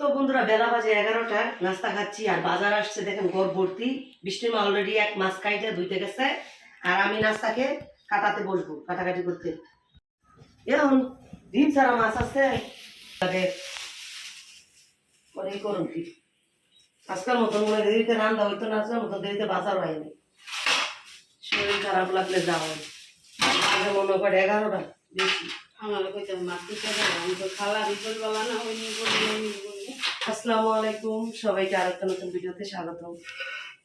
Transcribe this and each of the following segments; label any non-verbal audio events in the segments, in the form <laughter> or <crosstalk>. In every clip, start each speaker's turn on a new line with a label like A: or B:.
A: তো বন্ধুরা, বেলা বাজে এগারোটা, নাস্তা খাচ্ছি আর বাজার আসছে, দেখেন ঘর ভর্তি। বৃষ্টির মা অলরেডি এক মাছ কাইটে ধুইতে গেছে। আর আমি নাস্তাকে কাটাতে বসবো, কাটাকাটি করতে। এখন ডিম ছাড়া মাছ আছে। পরে করুন কি। আজকাল মতন মনে দেরিতে রান্না হইতো না আজকাল মতন দেরিতে বাজার হয়নি শরীর খারাপ লাগলে যাওয়া মনে করে এগারোটা, বেশি।
B: আমার আমি তো খালা বিপদ বলা না বলি হইনি বলি
A: আসসালামু আলাইকুম, সবাইকে নতুন ভিডিওতে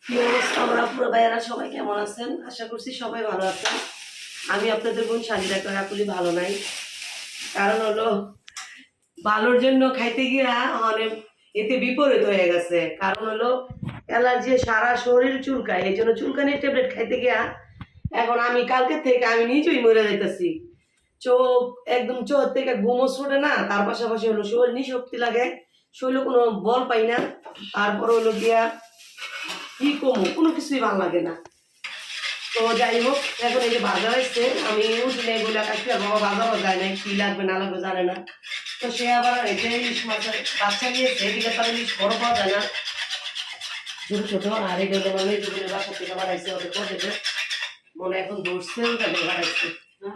A: কি অবস্থা আমরা পুরো সবাই কেমন আছেন? আশা করছি সবাই ভালো আছেন। আমি আপনাদের বোন শান্তির রাখুলি ভালো নাই। কারণ হলো, ভালোর জন্য খাইতে গিয়া মানে এতে বিপরীত হয়ে গেছে। কারণ হলো, অ্যালার্জি সারা শরীর চুলকায় এই জন্য চুলকানির ট্যাবলেট খাইতে গিয়া এখন আমি কালকে থেকে আমি নিজেই মরে যাইতেছি। চোখ একদম চোখ থেকে ঘুমো ছুটে না, তার পাশাপাশি হলো শরীর নিশক্তি লাগে। শরীরে কোনো বল পাই না, তারপর হলো গিয়া কি কমো কোনো কিছুই ভালো লাগে না। তো যাই হোক, এখন এই যে বাজার এসছে আমি কাছে বাবা বাজারও যায় না লাগবে না লাগবে জানে না। তো সে আবার এই যে ইলিশ মাছের বাচ্চা নিয়েছে, এদিকে তার ইলিশ বড় পাওয়া যায় না। ছোট ছোট, আর এগুলো মানে জীবনের বাসা থেকে ওদের মনে এখন ধরছে ওটা বাড়াইছে
B: না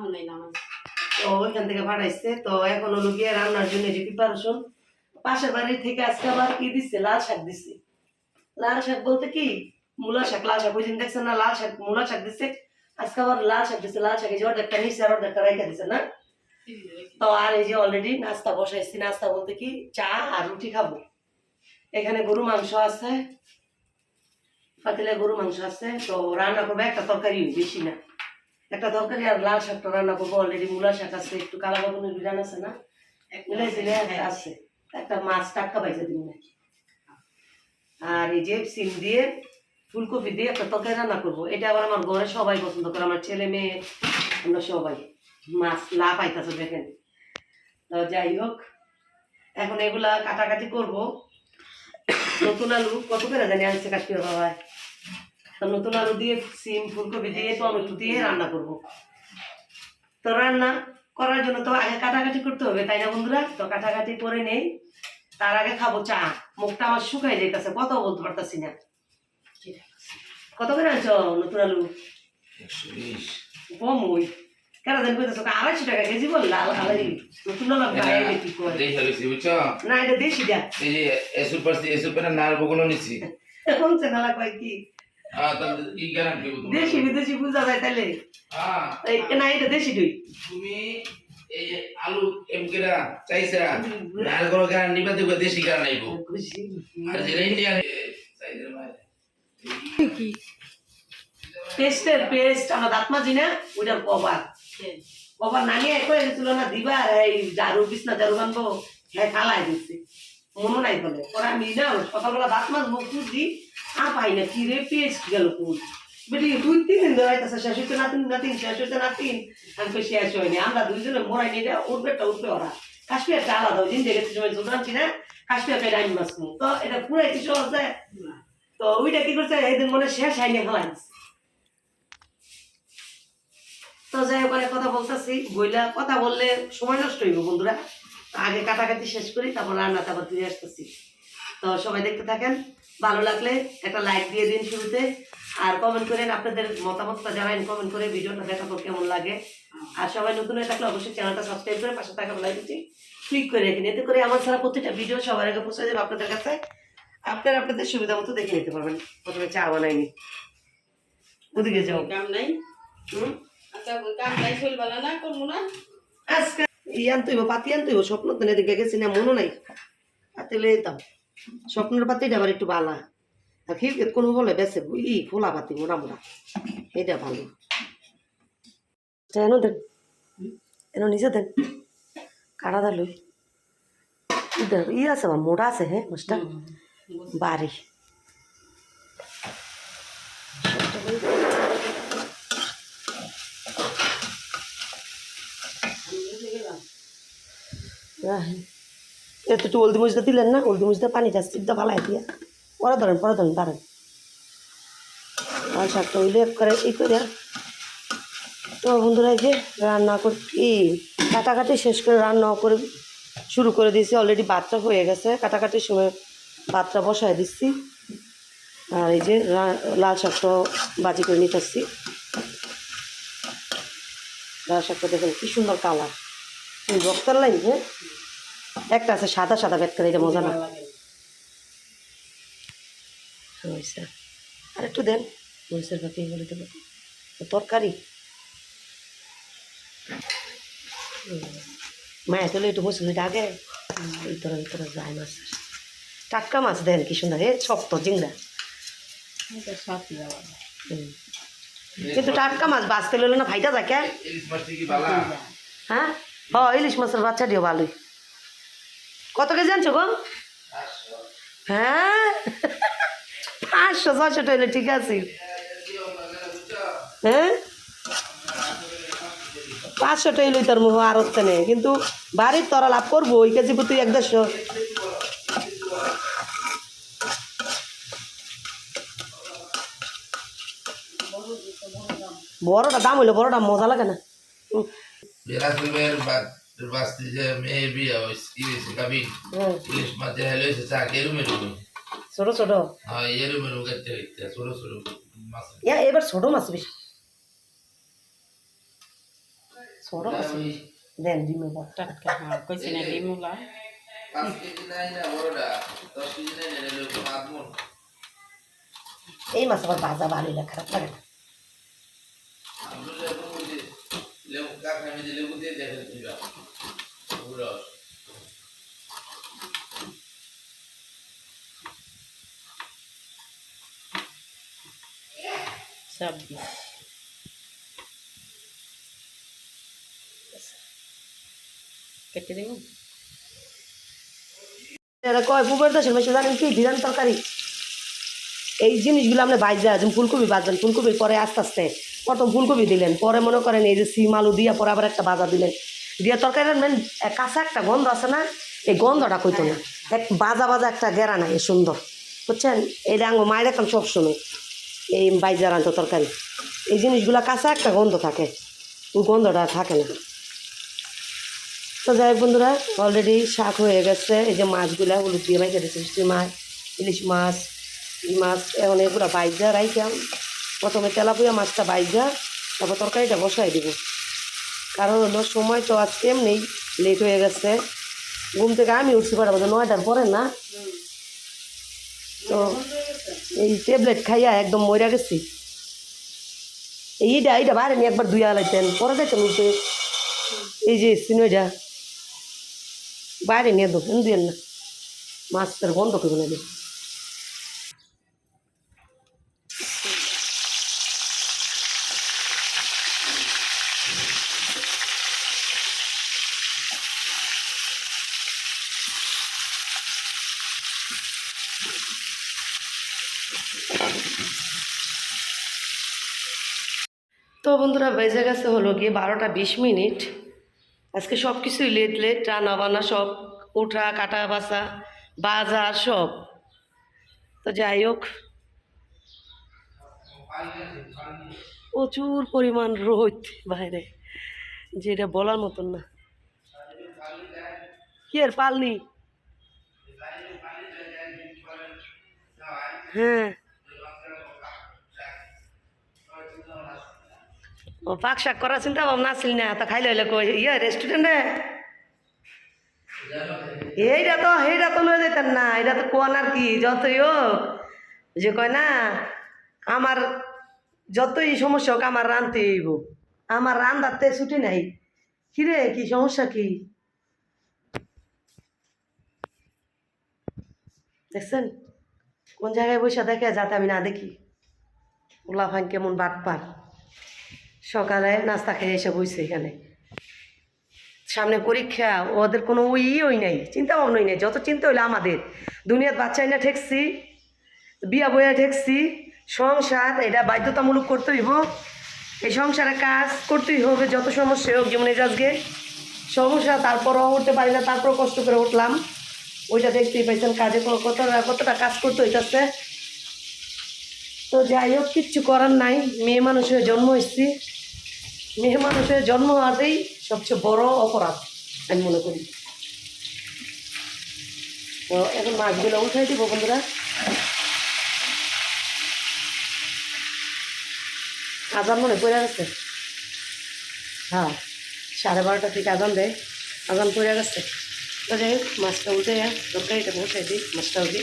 A: তো ওইখান থেকে পাঠাইছে তো এখন হলো গিয়ে রান্নার জন্য যে প্রিপারেশন পাশের বাড়ির থেকে আজকে আবার কি দিচ্ছে লাল শাক দিচ্ছে লাল শাক বলতে কি? মূলা শাক, লাল শাক ওই দিন দেখছেন না? লাল শাক, মূলা শাক দিচ্ছে আজকে আবার লাল শাক দিচ্ছে লাল শাক এই অর্ধেকটা নিচ্ছে আর অর্ধেকটা রেখে দিচ্ছে না? তো আর এই যে অলরেডি নাস্তা বসাইছি। নাস্তা বলতে কি? চা আর রুটি খাব। এখানে গরু মাংস আছে। পাতিলে গরু মাংস আছে। তো রান্না করব, একটা তরকারি বেশি না। একটা দরকারি আর লাল শাকটা রান্না করব অলরেডি মূলা শাক আছে একটু কালা বাগুনের বিরান আছে না? মিলাই দিলে একটা আছে। একটা মাছ টাটকা পাইছে দিন নাকি? আর এই যে সিম দিয়ে ফুলকপি দিয়ে একটা তরকারি রান্না করব। এটা আবার আমার ঘরে সবাই পছন্দ করে আমার ছেলে মেয়ে আমরা সবাই। মাছ লা পাইতেছে দেখেন। তো যাই হোক এখন এগুলা কাটাকাটি করব। নতুন আলু কত করে জানি আনছে কাশ্মীর বাবা নতুন আলু দিয়ে সিম ফুলকপি দিয়ে টমেটো দিয়ে রান্না করব। তো রান্না করার জন্য তো আগে কাটাকাটি করতে হবে তাই না বন্ধুরা? তো কাটাকাটি করে নেই। তার আগে খাব চা। মুখটা আমার শুকাই যাইতেছে কত বলতে পারতাছি না। কত করে আনছো নতুন আলু? ওই কেন জানি কইতেছো আড়াইশো টাকা কেজি বল লাল নতুন আলু
C: দেখে
A: না এটা দেশি যা
C: এই যে এসুর পাশে এসুর বগুলো নিছি। <laughs>
A: এখন চেনা কয় কি?
C: কি গ্যারান্টি
A: দেশি বিদেশি বুঝা যায় তাহলে
C: হ্যাঁ
A: না এটা দেশি দুই।
C: তুমি এই আলু এমকেরা চাইছরা নাল করো গ্যারান্টি বা দেবো দেশি গ্যারান্টি নাইবো আর ইন্ডিয়ান চাইছরা মানে
A: পেস্টের পেস্ট আমরা দাঁত মাজি না ওইটার কভার কভার নানিয়ে কয়ে গেছিল না দিবা এই ঝাড়ু বিছনা ঝাড়ু বানবো হ্যাঁ ফালাই দিচ্ছে। মনে নাই বলে। পরে আমি না সকালবেলা দাঁত মাছ মুখ আর পাই না, কি রে গেল কোন বেটি, দুই তিন দিন ধরে শেষ হইতে নাতিন নাতিন শেষ হইতে নাতিন আমি শেষ হয়নি। আমরা দুইজনে মোড়াই নিয়ে যাও উঠবে একটা উঠবে ওরা। আলাদা, ওই দিন দেখেছি সময় ডাইন মাছ তো এটা পুরাই কিছু আছে? তো ওইটা কি করছে? এই দিন মনে শেষ হয়নি দিছে। তো যাই অনেক কথা বলতেছি। বইলা কথা বললে সময় নষ্ট হইব বন্ধুরা। আগে কাটাকাটি শেষ করি তারপর রান্নাতে আবার ফিরে আসতেছি। তো সবাই দেখতে থাকেন ভালো লাগলে একটা লাইক দিয়ে দিন শুরুতে। আর কমেন্ট করেন আপনাদের মতামতটা জানাইন কমেন্ট করে ভিডিওটা দেখা পর কেমন লাগে। আর সবাই নতুন হয়ে থাকলে অবশ্যই চ্যানেলটা সাবস্ক্রাইব করে পাশে থাকা বেলাইকনটি ক্লিক করে রেখে এতে করে আমার ছাড়া প্রত্যেকটা ভিডিও সবার আগে পৌঁছে যাবে আপনাদের কাছে। আপনারা আপনাদের সুবিধা মতো দেখে নিতে পারবেন। প্রথমে চা বানাইনি ওদিকে যাও।
B: কাম নাই।
A: হুম?
B: আচ্ছা কাম নাই চলবালা না করব না?
A: আজকে ইয়ান তুইব পাতি আন তুইব স্বপ্ন তো এদিকে গেছি না মনও নাই। পাতি লই যেতাম স্বপ্নের পাতিটা আবার একটু বালা। আর খিরকেত কোনো বলে বেছে ই ফোলা পাতি মোটা মোটা এটা ভালো। এনো দেন। এনো নিচে দেন। কাটা দা লই। ই আছে বা মোটা আছে হ্যাঁ মাছটা বাড়ি। এতটু হলদি মরিচটা দিলেন না? হলদি মরিচটা পানিটা সিদ্ধা ফালাই দিয়া। পরে ধরেন পরে ধরেন দাঁড়ান আর শাকটা হইলে করে ই করে। তো বন্ধুরা যে রান্না করি ই কাটাকাটি শেষ করে রান্না করে শুরু করে দিয়েছি। অলরেডি ভাতটা হয়ে গেছে। কাটাকাটির সময় ভাতটা বসায় দিচ্ছি। আর এই যে লাল শাকটা বাজি করে নিতে নিতেছি লাল শাকটা দেখেন কি সুন্দর কালার রক্তার লাইন হ্যাঁ? একটা আছে সাদা সাদা বেট করে এটা মজা না। হয়েছে আর একটু দেন। মরিচের পাতি বলে দেবো। তরকারি। মায়ের তোলে একটু বসে আগে। ভিতরে ভিতরে যায় মাছ। টাটকা মাছ দেন কি সুন্দর। হে শক্ত জিংড়া। কিন্তু টাটকা মাছ বাঁচতে লইলে না ভাইটা থাকে হ্যাঁ? হ ইলিশ মাছের বাচ্চা দিও ভালোই। কত কেজি আনছো গো? হ্যাঁ? পাঁচশো, ছয়শো টাইলে ঠিক আছে। হ্যাঁ? পাঁচশো টাই লই তার মুখ আর হচ্ছে নেই কিন্তু বাড়ির তরা লাভ করব, ওই কেজি প্রতি এক দেড়শো। বড়টা দাম হইল বড়টা মজা লাগে না।
C: বিরাসবের বাস্তি যে মেয়ে বিয়ে হয়েছে কি হয়েছে কাবি
A: হ্যাঁ,
C: ইলিশ মাছ যে হেলে হয়েছে চা কে রুমে
A: ছোট ছোট।
C: হ্যাঁ এ রুমে করতে হইতে ছোট ছোট মাছ।
A: ইয়া এবার ছোট মাছ বেশি। ছোট মাছ। দেন ডিমের বড়
B: টাটকা হ্যাঁ কইছি না ডিমুলা
C: পাঁচ কেজি নাই না বড়টা। দশ কেজি নাই না নিলে পাঁচ মন।
A: এই মাছ আবার ভাজা ভালো খারাপ লাগে না।
C: আমরা লেবু কাকা আমি লেবু দিয়ে দেখে দিবা। পুরো
B: ছাব্বিশ কেটে দিব
A: এরা কয় পুবের দেশের মেশে জানেন কি বিরান তরকারি এই জিনিসগুলো আপনি বাইজা যেমন ফুলকপি বাজবেন ফুলকপির পরে আস্তে আস্তে প্রথম ফুলকপি দিলেন পরে মনে করেন এই যে সিম আলু দিয়া পরে আবার একটা বাজার দিলেন দিয়ে তরকারি রান্নেন এ, কাঁচা একটা গন্ধ আছে না, এই গন্ধটা কইতো না। এক বাজা বাজা একটা গেরা নাই সুন্দর। বুঝছেন? এই ডাঙ্গো মায়ের এখন সবসময়। এই বাইজা রান্ত তরকারি। এই জিনিসগুলো কাঁচা একটা গন্ধ থাকে। ওই গন্ধটা থাকে না। তো যাই বন্ধুরা অলরেডি শাক হয়ে গেছে। এই যে মাছগুলা হলুদ দিয়ে মাইকে দিয়েছে, মিষ্টি মাছ, ইলিশ মাছ মাছ, এখন এগুলো বাইজা রাইখাম প্রথমে তেলাপুয়া মাছটা বাইজা, তারপর তরকারিটা বসাই দিব। কারণ হলো সময় তো আজকে এমনি লেট হয়ে গেছে। ঘুম থেকে আমি উঠছি পারব নয়টার পরে না? তো এই ট্যাবলেট খাইয়া একদম মরে গেছি। এইটা এইটা বাইরে নিয়ে একবার দুই আলাইতেন। পরে দেখেন উঠে এই যে সিনেটা বাইরে নিয়ে দেবো দিয়ে না। মাছের গন্ধ করবে না বন্ধুরা, বেজে গেছে হলো গিয়ে বারোটা বিশ মিনিট। আজকে সব কিছুই লেট লেট রান্না বান্না সব, উঠা, কাটা বাসা বাজার সব। তো যাই হোক, প্রচুর পরিমাণ রোদ বাইরে, যেটা বলার মতন না। কি আর পালনি? হ্যাঁ। ও পাক শাক করার চিন্তা ভাবনা আসছিল না, তা খাইলে হইলে কই? ইয়ে রেস্টুরেন্টে এইটা তো এইটা তো লয়ে যেতেন না এটা তো কোন আর কি, যতই হোক। যে কয় না, আমার যতই সমস্যা হোক, আমার রানতে হইব। আমার রান্দাতে ছুটি নাই। কিরে, কি সমস্যা কি? দেখছেন? কোন জায়গায় বসে দেখে যাতে আমি না দেখি? ওলা কেমন বাট পার সকালে নাস্তা খেয়ে এসে বইছে এখানে। সামনে পরীক্ষা, ওদের কোনো ওই নাই চিন্তা ভাবনাই নেই। যত চিন্তা হইল আমাদের। দুনিয়ার বাচ্চাই না ঠেকছি, বিয়া বইয়া ঠেকছি, সংসার, এটা বাধ্যতামূলক করতে হইব। এই সংসারে কাজ করতেই হবে, যত সমস্যা হোক, যেমন এই আজকে। সমস্যা, তারপরও উঠতে পারি না, তারপরও কষ্ট করে উঠলাম। ওইটা দেখতেই পাইছেন কাজে কোনো কতটা কতটা কাজ করতে হইতেছে। তো যাই হোক, কিচ্ছু করার নাই। মেয়ে মানুষের জন্ম হয়েছি মেয়ে মানুষের জন্ম হওয়াতেই সবচেয়ে বড় অপরাধ, আমি মনে করি। তো এখন মাছগুলো উঠাই দিব, বন্ধুরা। আজান মনে পড়ে গেছে? হ্যাঁ সাড়ে বারোটার থেকে আজান দেয়। আজান পড়ে গেছে। তো যাই হোক, মাছটা উঠে তরকারিটা বসাই দিই, মাছটা উঠি,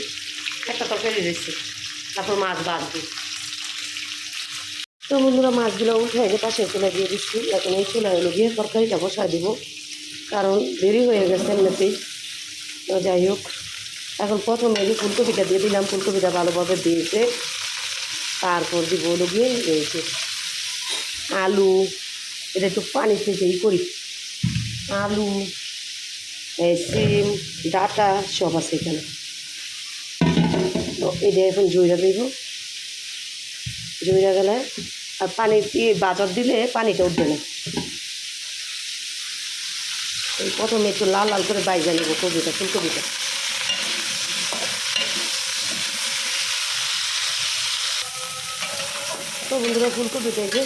A: একটা তরকারি দিচ্ছি তারপর মাছ বাদ দিই। তো বন্ধুরা মাছগুলো উঠে যে পাশে চুলা দিয়ে দিচ্ছি। এখন এই চুলায় হলো গিয়ে তরকারিটা বসাই দিব, কারণ দেরি হয়ে গেছে এমনিতেই। তো যাই হোক, এখন প্রথমে যে ফুলকপিটা দিয়ে দিলাম, ফুলকপিটা ভালোভাবে দিয়েছে তারপর দিব হলো গিয়ে যে আলু, এটা একটু পানি ই করি। আলু সিম, ডাটা সব আছে এখানে। তো এটা এখন জইরা দিব। জইরা গেলে আর পানি দিয়ে বাজার দিলে পানিটা উঠবে না। এই প্রথমে একটু লাল লাল করে বাইজা নেব কবিটা, ফুলকপিটা। তো বন্ধুরা, ফুলকপিটা এই যে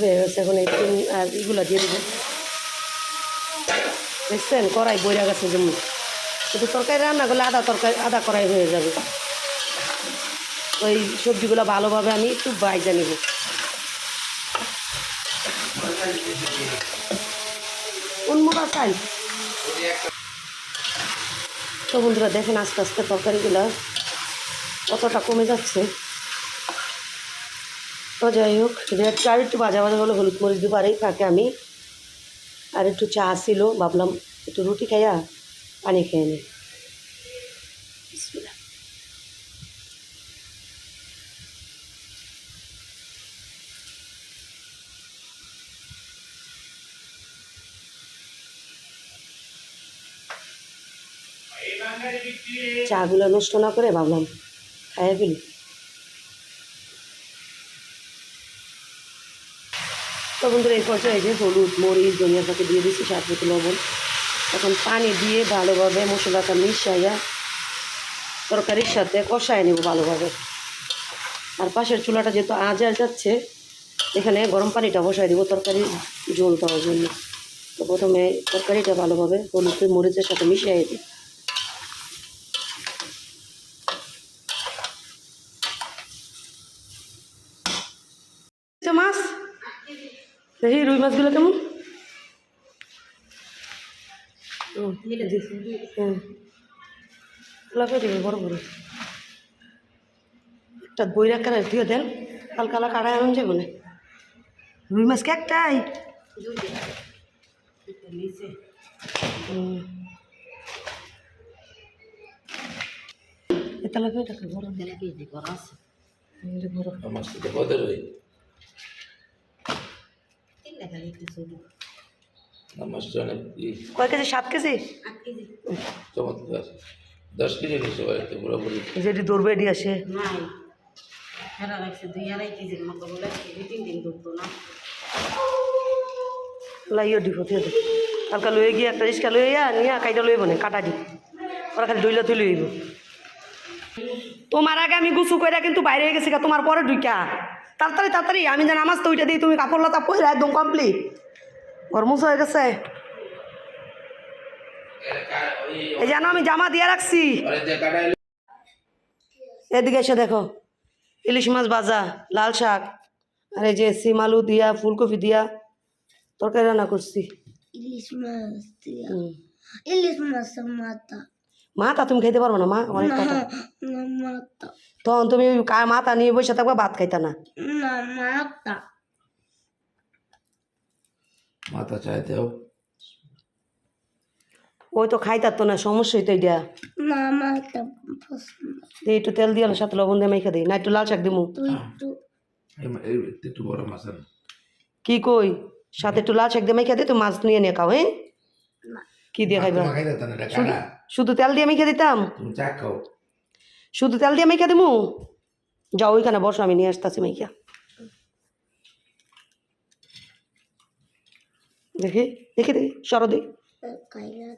A: হয়ে গেছে, এখন তিন আর এগুলো দিয়ে দেবো। দেখছেন, কড়াই বইরা গেছে যেমন। কিন্তু তরকারি রান্না করলে আদা তরকারি, আদা কড়াই হয়ে যাবে। ওই সবজিগুলো ভালোভাবে আমি একটু বাইজা নেব। তো বন্ধুরা, দেখেন আস্তে আস্তে তরকারিগুলো কতটা কমে যাচ্ছে। তো যাই হোক রেড চা একটু বাজা ভাজা হলে, হলুদ মরিচ দিয়ে পারেই থাকে আমি। আর একটু চা ছিল, ভাবলাম একটু রুটি খাইয়া পানি খেয়ে নিই। চাগুলো নষ্ট না করে ভাবলাম খাইয়া ফেলি। তো বন্ধুরা, এই পর্যায়ে যে হলুদ, মরিচ, ধনিয়া পাতা দিয়ে দিচ্ছি সাত মতো লবণ। এখন পানি দিয়ে ভালোভাবে মশলাটা মিশাইয়া তরকারির সাথে কষায় নেব ভালোভাবে। আর পাশের চুলাটা যেহেতু আজ আজার যাচ্ছে, এখানে গরম পানিটা বসাই দিব তরকারি জল দেওয়ার জন্য। তো প্রথমে তরকারিটা ভালোভাবে হলুদ, মরিচের সাথে মিশিয়ে দিই তো মাছ দেখি রুই মাছগুলো কেমন? হুম, হুম। লাফে বড় বড়? একটা বই রাখার দিয়ে দেন কাল কালা কাটা এমন যাব না রুই মাছ কে একটাই। এটা রাখা বড়। হুম, এটা বড়
C: আমার সাথে কদের ওই আমার সাথে অনেক ই
A: কয় কেজি? সাত কেজি?
C: চমৎকার। দশ কেজি পুরোপুরি
A: যেটি দৌড়বে এটি আসে।
B: নাই। ফেরা রাখছে দুই আড়াই কেজির মতো বলে দুই তিন দিন ধরতো না।
A: লাইও দিব দিয়ে লয়ে গিয়ে একটা রিক্সা লয়ে যা নিয়ে কাইটা লইব না কাটা দি। ওরা খালি দইলা তুই লইব। তোমার আগে আমি গুছু কইরা কিন্তু বাইরে হয়ে গেছি তোমার পরে ঢুকা তাড়াতাড়ি তাড়াতাড়ি। আমি যেন নামাজ তো ওইটা দিই তুমি কাপড় লতা পরে একদম কমপ্লিট গরমুস হয়ে গেছে। এই জানো আমি জামা দিয়ে রাখছি। এদিকে এসে দেখো ইলিশ মাছ ভাজা লাল শাক আর এই যে সিম আলু দিয়া ফুলকপি দিয়া তরকারি রান্না করছি।
D: ইলিশ মাছ দিয়া। ইলিশ মাছ মাথা
A: মাথা তুমি খাইতে পারব না মা? অনেক কাটা তখন তুমি মাথা নিয়ে বসে থাকবা ভাত খাইতা না।
D: না মাথা
C: চাইতেও
A: ওই তো খাইতার তো না সমস্যাই তো এটা একটু তেল দিয়ে সাথে লবণ দিয়ে মেখে দিই না একটু লাল শাক দিমু।
D: তুই।
A: কি কই? সাথে একটু লাল শাক দিয়ে মেখে দিই তো মাছ নিয়ে নিয়ে খাও হ্যাঁ? কি দিয়ে খাইবা। শুধু তেল দিয়ে মেখে দিতাম? শুধু তেল দিয়ে মেখে দিমু? যাও ওইখানে বসো আমি নিয়ে আসতেছি মেখা। দেখি দেখে দেখি সরো
D: কাইলা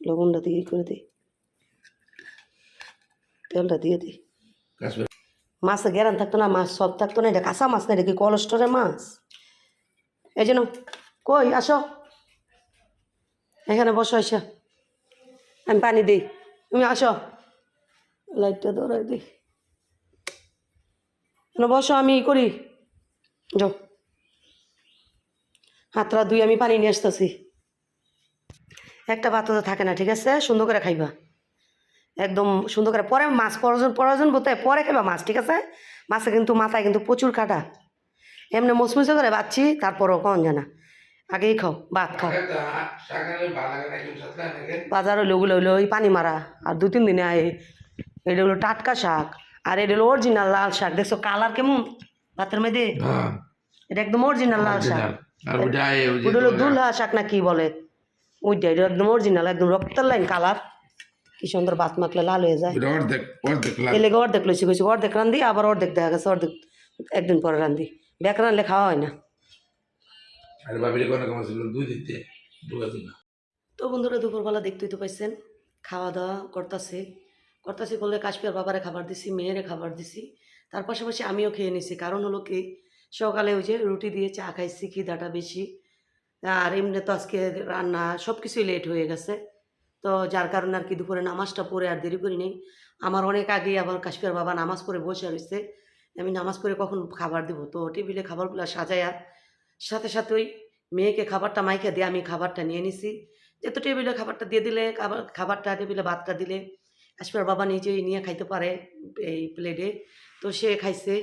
A: লবণটা দিয়ে করে দিই তেলটা দিয়ে
C: কাশবে?
A: মাছে গেরান থাকতো না মাছ সব থাকতো না এটা কাঁচা মাছ না এটা কি কোলেস্টোরের মাছ? এই জন্য কই আসো। এখানে বসো, এসে। আমি পানি দিই। তুমি আসো। লাইটটা ধরাই দিই। বসো, আমি করি। যাও। হাতটা দুই আমি পানি নিয়ে আসতেছি। একটা ভাত তো থাকে না, ঠিক আছে? সুন্দর করে খাইবা। একদম সুন্দর করে। পরে মাছ প্রয়োজন প্রয়োজন বলতে পরে খাইবা মাছ, ঠিক আছে? মাছে কিন্তু মাথায় কিন্তু প্রচুর কাটা। এমনি মচমচে করে বাচ্ছি, তারপরও কন জানা। আগেই খাও ভাত খাও। বাজার হইল ওগুলো হইল ওই পানি মারা আর দু তিন দিনে আয়। এটা হলো টাটকা শাক আর এটা হলো অরিজিনাল লাল শাক। দেখছ কালার কেমন? ভাতের মধ্যে?
C: হ্যাঁ।
A: এটা একদম অরিজিনাল লাল শাক।
C: ওটা
A: হলো দুলহা শাক না কি বলে? ওইটা এটা একদম অরিজিনাল একদম রক্তের লাইন কালার কি সুন্দর ভাত মাখলে লাল হয়ে যায়। এলে অর্ধেক লইছি কইছি অর্ধেক রান্ধি আবার অর্ধেক দেখা গেছে অর্ধেক একদিন পরে রান্ধি। ব্যাক রানলে খাওয়া হয় না।
C: আর বাবিরে কোনো কাম ছিল দুই দিতে
A: তো বন্ধুরা, দুপুরবেলা দেখতেই তো পাইছেন, খাওয়া দাওয়া করতেছে। করতেছি বললে কাশ্মীর বাবারে খাবার দিছি, মেয়েরে খাবার দিছি। তার পাশাপাশি আমিও খেয়ে নিছি। কারণ হলো কি, সকালে ওই যে রুটি দিয়ে চা খাইছি কি খিদাটা বেশি। আর এমনি তো আজকে রান্না সব কিছুই লেট হয়ে গেছে। তো যার কারণে আর কি দুপুরে নামাজটা পড়ে আর দেরি করি নেই। আমার অনেক আগেই আবার কাশ্মীর বাবা নামাজ পড়ে বসে রয়েছে আমি নামাজ পড়ে কখন খাবার দিব? তো টেবিলে খাবারগুলো সাজায়া সাথে সাথে ওই মেয়েকে খাবারটা মাইকে দিয়ে আমি খাবারটা নিয়ে নিছি। যেহেতু টেবিলে খাবারটা দিয়ে দিলে, খাবার, খাবারটা টেবিলে ভাতটা দিলে, কাশ্মীর বাবা নিজেই নিয়ে খাইতে পারে এই প্লেটে। তো সে খাইছে,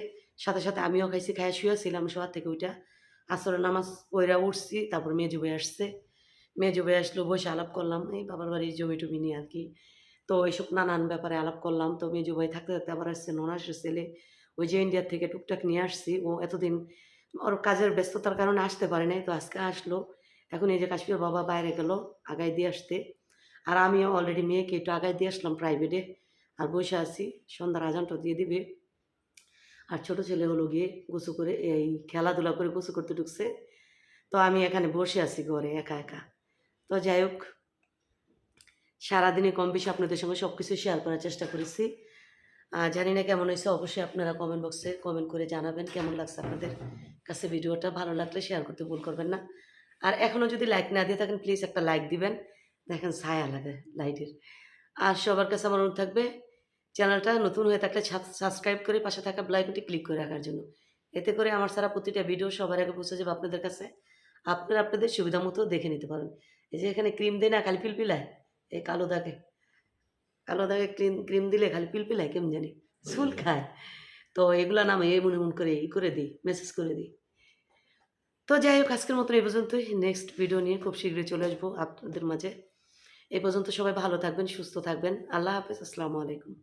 A: সাথে সাথে আমিও খাইছি, খাইয়া শুয়েছিলাম শোয়ার থেকে ওইটা আসরে নামাজ পয়রা উঠছি, তারপর মেজু ভাই আসছে। মেজু ভাই আসলো, বসে আলাপ করলাম, এই বাবার বাড়ির জমি টমি নিয়ে আর কি তো এইসব নানান ব্যাপারে আলাপ করলাম। তো মেজু ভাই থাকতে থাকতে আবার আসছে, ননাসের ছেলে। ওই যে ইন্ডিয়ার থেকে টুকটাক নিয়ে আসছি। ও এতদিন ওর কাজের ব্যস্ততার কারণে আসতে পারে নাই, তো আজকে আসলো। এখন এই যে কাশ্মীর বাবা বাইরে গেল, আগায় দিয়ে আসতে। আর আমিও অলরেডি মেয়েকে একটু আগায় দিয়ে আসলাম প্রাইভেটে আর বসে আছি, সন্ধ্যার আজানটা দিয়ে দিবে। আর ছোট ছেলে হলো গিয়ে গোসু করে, এই খেলাধুলা করে গোসু করতে ঢুকছে। তো আমি এখানে বসে আছি ঘরে, একা একা। তো যাই হোক, সারাদিনে কম বেশি আপনাদের সঙ্গে সব কিছু শেয়ার করার চেষ্টা করেছি। জানি না কেমন হয়েছে, অবশ্যই আপনারা কমেন্ট বক্সে কমেন্ট করে জানাবেন কেমন লাগছে আপনাদের কাছে ভিডিওটা, ভালো লাগলে শেয়ার করতে ভুল করবেন না। আর এখনও যদি লাইক না দিয়ে থাকেন প্লিজ একটা লাইক দিবেন। দেখেন ছায়া লাগে লাইটের আর সবার কাছে আমার অনুরোধ থাকবে চ্যানেলটা নতুন হয়ে থাকলে সাবস্ক্রাইব করে পাশে থাকা বেলাইকনটি ক্লিক করে রাখার জন্য। এতে করে আমার সারা প্রতিটা ভিডিও সবার আগে পৌঁছে যাবে আপনাদের কাছে। আপনারা আপনাদের সুবিধা মতো দেখে নিতে পারেন। এই যে এখানে ক্রিম দেয় না, খালি পিলপিলায়, এই কালো দাগে। কালো দাগে ক্রিম ক্রিম দিলে খালি পিলপিল হয় কেমন জানি? চুল খায়। তো এগুলা নামে এই মনে মন করে ই করে দিই মেসেজ করে দিই। তো যাই হোক আজকের মতো এই পর্যন্তই। নেক্সট ভিডিও নিয়ে খুব শীঘ্রই চলে আসব আপনাদের মাঝে। এ পর্যন্ত সবাই ভালো থাকবেন সুস্থ থাকবেন। আল্লাহ হাফেজ আসসালামু আলাইকুম।